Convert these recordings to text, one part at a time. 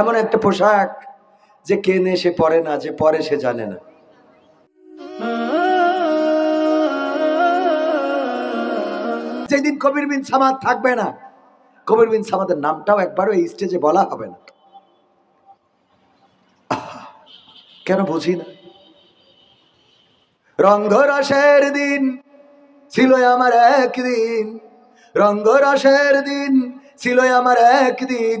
এমন একটা পোশাক যে কেনে সে পরে না, যে পরে সে জানে না। যেদিন কবির বিন সামাদ থাকবে না, কবির বিন সামাদের নামটাও একবারও এই স্টেজে বলা হবে না। কেন বুঝি না? রঙ্গরসের দিন ছিল আমার একদিন, রঙ্গরসের দিন ছিল আমার একদিন।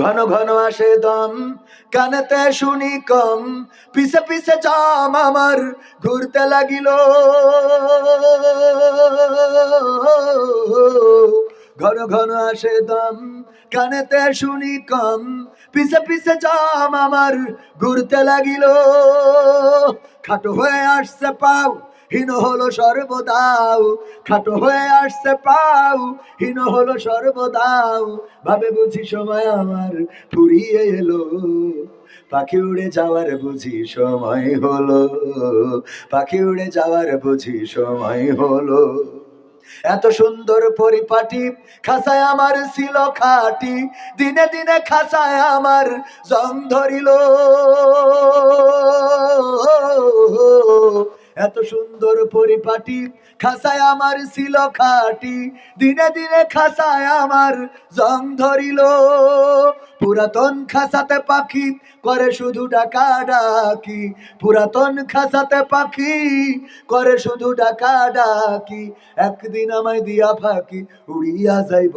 ঘন ঘন আসে দম, কানেতে শুনি কম, পিছে পিছে জাম আমার ঘুরতে লাগিল। ঘন ঘন আসে দম, কানেতে শুনি কম, পিছে পিছে জাম আমার ঘুরতে লাগিল। খাটো হয়ে আসছে পাও হীন হলো সর্বদাও, খাটো হয়ে আসছে পাও, হীন হলো সর্বদাও। ভাবে বুঝি সময় আমার ফুরিয়ে এলো, পাখি উড়ে যাওয়ার বুঝি সময় হলো, পাখি উড়ে যাওয়ার বুঝি সময় হলো। এত সুন্দর পরিপাটি খাসায় আমার ছিল খাটি, দিনে দিনে খাসায় আমার জং ধরিল। এত সুন্দর পরিপাটি, খাসায় আমার ছিল খাটি, দিনে দিনে খাসায় আমার জং ধরিল। পুরাতন খাসাতে পাখি করে শুধু ডাকা ডাকি, পুরাতন খাসাতে পাখি করে শুধু ডাকা ডাকি, একদিন আমায় দিয়া ফাঁকি উড়িয়া যাইব।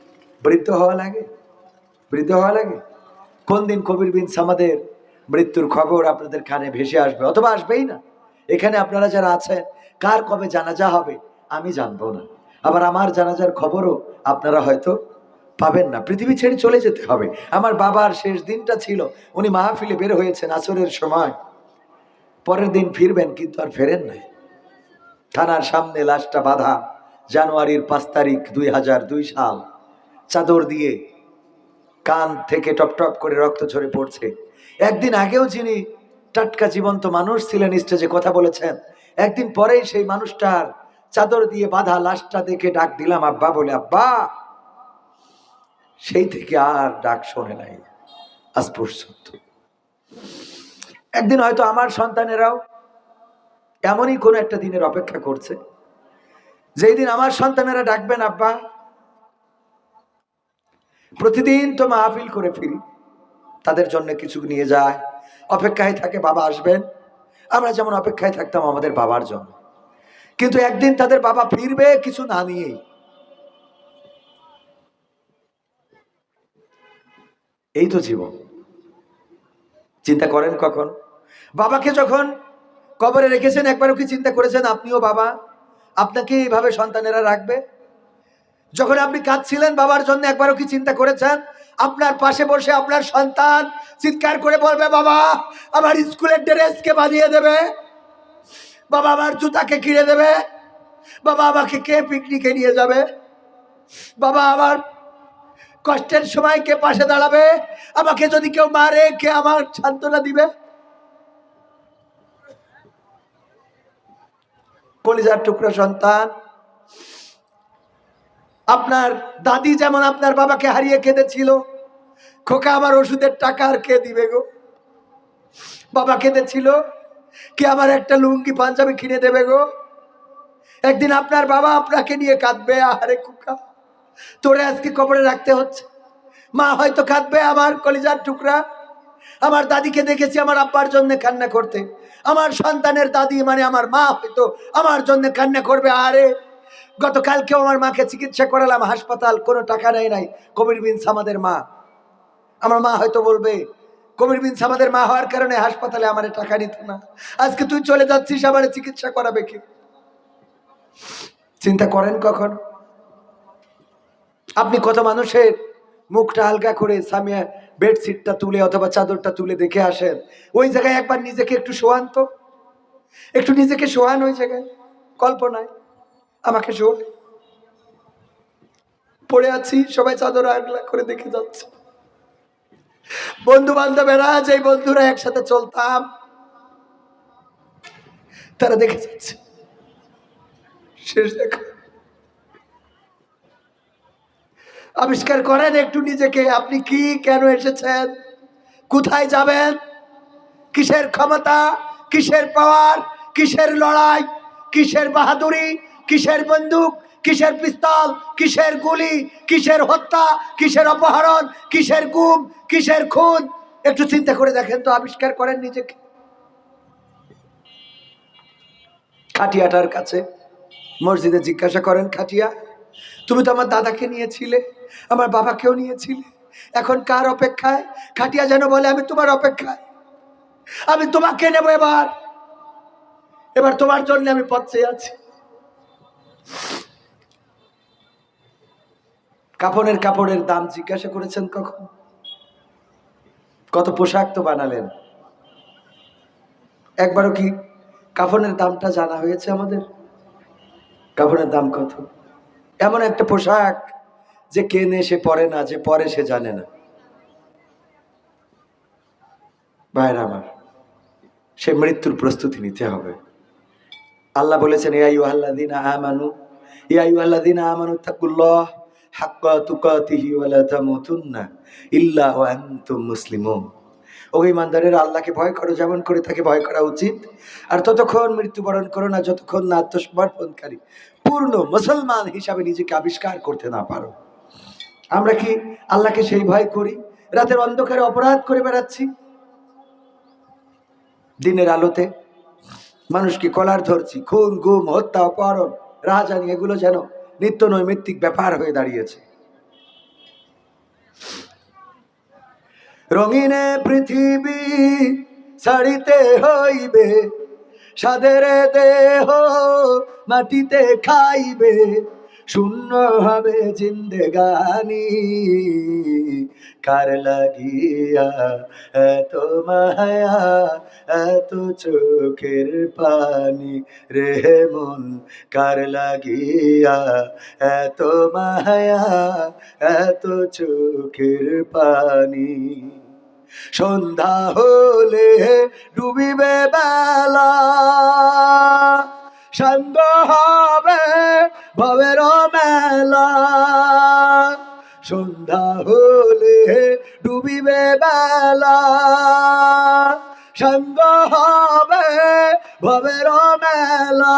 বৃদ্ধ হওয়া লাগে? বৃদ্ধ হওয়া লাগে? কোন দিন কবির বিন সামাদের মৃত্যুর খবর আপনাদের কানে ভেসে আসবে? অথবা আসবেই না। এখানে আপনারা যারা আছেন, কার কবে জানাজা হবে, আমি জানব না। আবার আমার জানাজার খবরও আপনারা হয়তো পাবেন না। পৃথিবী ছেড়ে চলে যেতে হবে। আমার বাবার শেষ দিনটা ছিল। উনি মাহফিলে বের হয়েছেন আসরের সময়। পরের দিন ফিরবেন, কিন্তু আর ফেরেন নাই। থানার সামনে লাশটা বাঁধা জানুয়ারির পাঁচ তারিখ দুই হাজার দুই সাল। চাদর দিয়ে কান থেকে টপ টপ করে রক্ত ঝরে পড়ছে। একদিন আগেও যিনি টাটকা জীবন্ত মানুষ ছিলেন স্টেজে কথা বলেছেন, একদিন পরেই সেই মানুষটার চাদর দিয়ে বাঁধা লাশটা দেখে ডাক দিলাম, আব্বা, বলে, আব্বা, সেই থেকে আর ডাক শোনে নাই, আজ পর্যন্ত। একদিন হয়তো আমার সন্তানেরাও এমনই কোনো একটা দিনের অপেক্ষা করছে। যেই দিন আমার সন্তানেরা ডাকবেন, আব্বা প্রতিদিন তো মাহফিল করে ফিরি। তাদের জন্য কিছু নিয়ে যায়। অপেক্ষায় থাকে বাবা আসবেন। আমরা যেমন অপেক্ষায় থাকতাম আমাদের বাবার জন্য। কিন্তু একদিন তাদের বাবা ফিরবে কিছু না নিয়েই। এই তো জীবন। চিন্তা করেন কখন? বাবাকে যখন কবরে রেখেছেন, একবারও কি চিন্তা করেছেন আপনিও বাবা? আপনাকে এইভাবে সন্তানেরা রাখবে? যখন আপনি কাঁদছিলেন বাবার জন্য একবারও কি চিন্তা করেছেন? আপনার পাশে বসে আপনার সন্তান চিৎকার করে বলবে, বাবা, আমার স্কুলের ড্রেসকে বানিয়ে দেবে? বাবা আমার জুতাকে কিনে দেবে? বাবা আমাকে কে পিকনিকে নিয়ে যাবে? বাবা আমার কষ্টের সময় কে পাশে দাঁড়াবে? আমাকে যদি কেউ মারে, কে আমার সান্ত্বনা দিবে? কলিজার টুকরো সন্তান আপনার দাদি যেমন আপনার বাবাকে হারিয়ে কেঁদেছিল খোকা আমার ওষুধের টাকা আর কে দিবে গো? বাবা কেঁদেছিল কে আমার একটা লুঙ্গি, পাঞ্জাবি কিনে দেবে গো? একদিন আপনার বাবা আপনাকে নিয়ে কাঁদবে আরে খোকা, তোরে আজকে কবরে রাখতে হচ্ছে। মা হয়তো কাঁদবে, আমার কলিজার টুকরা। আমার দাদিকে দেখেছি আমার আব্বার জন্য কান্না করতে। আমার সন্তানের দাদি মানে আমার মা হয়তো আমার জন্য কান্না করবে আরে গতকালকেও আমার মাকে চিকিৎসা করালাম, হাসপাতাল কোনো টাকা নেয় নাই, কবির বিনস আমাদের মা। আমার মা হয়তো বলবে, কবির বিনস আমাদের মা হওয়ার কারণে হাসপাতালে আমার টাকা নিত না। আজকে তুই চলে যাচ্ছিস, আমার চিকিৎসা করাবে কি? চিন্তা করেন কখন? আপনি কত মানুষের মুখটা হালকা করে সামিয়া বেডশিটটা তুলে অথবা চাদরটা তুলে দেখে আসেন। ওই জায়গায় একবার নিজেকে একটু শোয়ান তো। একটু নিজেকে শোয়ান ওই জায়গায়। কল্পনায়। আমাকে শো পড়ে আছি, সবাই চাদর আগলা করে দেখে যাচ্ছে। বন্ধু বান্ধবেরা যে বন্ধুরা একসাথে চলতাম, তারা দেখে যাচ্ছে। শেষ দেখা। আবিষ্কার করেন একটু নিজেকে, আপনি কি কেন এসেছেন? কোথায় যাবেন? কিসের ক্ষমতা? কিসের পাওয়ার কিসের লড়াই? কিসের বাহাদুরি? কিসের বন্দুক, কিসের পিস্তল, কিসের গুলি, কিসের হত্যা, কিসের অপহরণ, কিসের গুম, কিসের খুন? একটু চিন্তা করে দেখেন তো, আবিষ্কার করেন নিজেকে। খাটিয়াটার কাছে মসজিদে জিজ্ঞাসা করেন, খাটিয়া, তুমি তো আমার দাদাকে নিয়েছিলে, আমার বাবাকেও নিয়েছিলে, এখন কার অপেক্ষায়? খাটিয়া যেন বলে, আমি তোমার অপেক্ষায়। আমি তোমাকে নেব এবার। এবার তোমার জন্য আমি পথ চেয়ে আছি। কাপড়ের কাপড়ের দাম জিজ্ঞাসা করেছেন কখন? কত পোশাক তো বানালেন? একবারও কি কাফনের দামটা জানা হয়েছে আমাদের? কাফনের দাম কত? এমন একটা পোশাক যে কেনে সে পরে না, যে পরে সে জানে না। ভাইরা আমার, সে মৃত্যুর প্রস্তুতি নিতে হবে। আল্লাহ বলেছেন ইয়াইউ আল্লাদিনা আমানু ইয়াইউ আল্লাদিনা আমানু তাকুল্লাহ ও আল্লাহকে ভয় করো, যেমন করে তাকে ভয় করা উচিত। আর ততক্ষণ মৃত্যুবরণ করো না, যতক্ষণ না আত্মসমর্পণকারী, পূর্ণ মুসলমান হিসাবে নিজেকে আবিষ্কার করতে না পারো। আমরা কি আল্লাহকে সেই ভয় করি? রাতের অন্ধকারে অপরাধ করে বেড়াচ্ছি? দিনের আলোতে মানুষকে কলার ধরছি, খুন, গুম, হত্যা, অপহরণ রাজানি এগুলো যেন নিত্য নৈমিত্তিক ব্যাপার হয়ে দাঁড়িয়েছে। রঙিনে পৃথিবী ছাড়িতে হইবে সাদের দেহ মাটিতে খাইবে। শূন্য হবে জিন্দেগানি। কার লাগিয়া এত মায়া, এত চোখের পানি রে মন। কার লাগিয়া এত মায়া, এত চোখের পানি। সন্ধ্যা হলে ডুবিবে বেলা। সন্দ হবে ভবের মেলা। সন্ধ্যা হলে ডুবিবে বেলা। সঙ্গ হবে ভবের মেলা।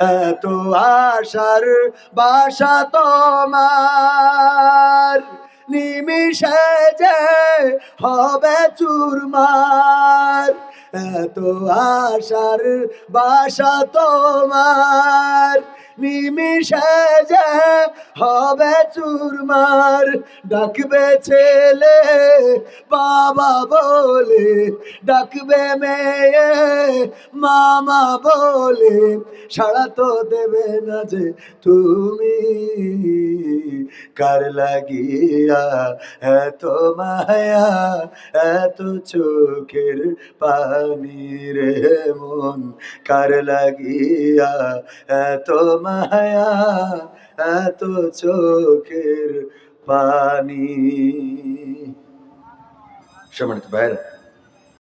এত আশার বাসা তোমার। নিমিষে যে হবে চুরমার। এত আশার বাসা তোমার। নিমিষে যে হবে চুরমার, ডাকবে ছেলে, বাবা বলে, ডাকবে মেয়ে, মামা বলে, সাড়া তো দেবে না যে তুমি। কার লাগিয়া এত মায়া, এত চোখের পানি রে মন, কার লাগিয়া এত মায়া এত চোখের পানি। সম্মানিত ভাইরা